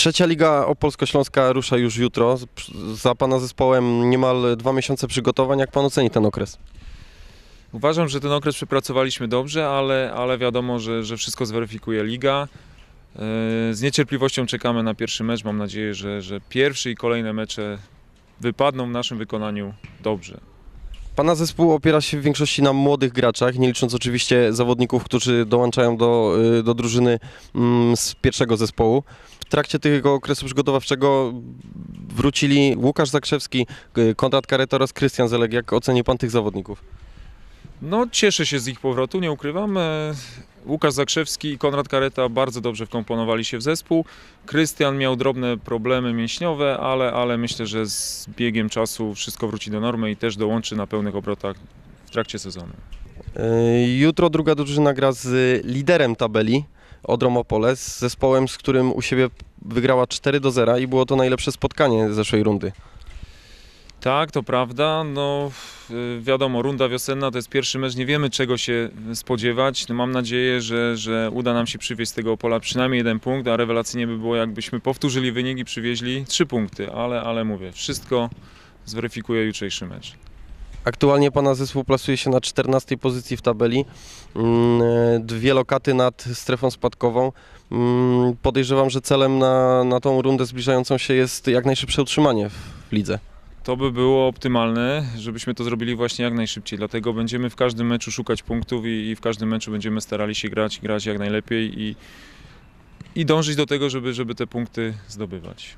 Trzecia Liga Opolsko-Śląska rusza już jutro. Za Pana zespołem niemal dwa miesiące przygotowań. Jak Pan oceni ten okres? Uważam, że ten okres przepracowaliśmy dobrze, ale, ale wiadomo, że, że wszystko zweryfikuje liga. E, Z niecierpliwością czekamy na pierwszy mecz. Mam nadzieję, że, że pierwszy i kolejne mecze wypadną w naszym wykonaniu dobrze. Pana zespół opiera się w większości na młodych graczach, nie licząc oczywiście zawodników, którzy dołączają do, y, do drużyny mm, z pierwszego zespołu. W trakcie tego okresu przygotowawczego wrócili Łukasz Zakrzewski, y, Konrad Kareta oraz Krystian Zeleg. Jak oceni Pan tych zawodników? No, cieszę się z ich powrotu, nie ukrywam. E, Łukasz Zakrzewski i Konrad Kareta bardzo dobrze wkomponowali się w zespół. Krystian miał drobne problemy mięśniowe, ale, ale myślę, że z biegiem czasu wszystko wróci do normy i też dołączy na pełnych obrotach w trakcie sezonu. Y, Jutro druga drużyna gra z liderem tabeli, Odrom Opole, z zespołem, z którym u siebie wygrała 4 do 0 i było to najlepsze spotkanie zeszłej rundy. Tak, to prawda. No, y, wiadomo, runda wiosenna to jest pierwszy mecz, nie wiemy czego się spodziewać. No, mam nadzieję, że, że uda nam się przywieźć z tego pola przynajmniej jeden punkt, a rewelacyjnie by było, jakbyśmy powtórzyli wynik i przywieźli trzy punkty, ale, ale mówię, wszystko zweryfikuje jutrzejszy mecz. Aktualnie Pana zespół plasuje się na 14 pozycji w tabeli. Mm, e, Dwie lokaty nad strefą spadkową. Mm, Podejrzewam, że celem na, na tą rundę zbliżającą się jest jak najszybsze utrzymanie w lidze. To by było optymalne, żebyśmy to zrobili właśnie jak najszybciej. Dlatego będziemy w każdym meczu szukać punktów i, i w każdym meczu będziemy starali się grać, grać jak najlepiej i, i dążyć do tego, żeby, żeby te punkty zdobywać.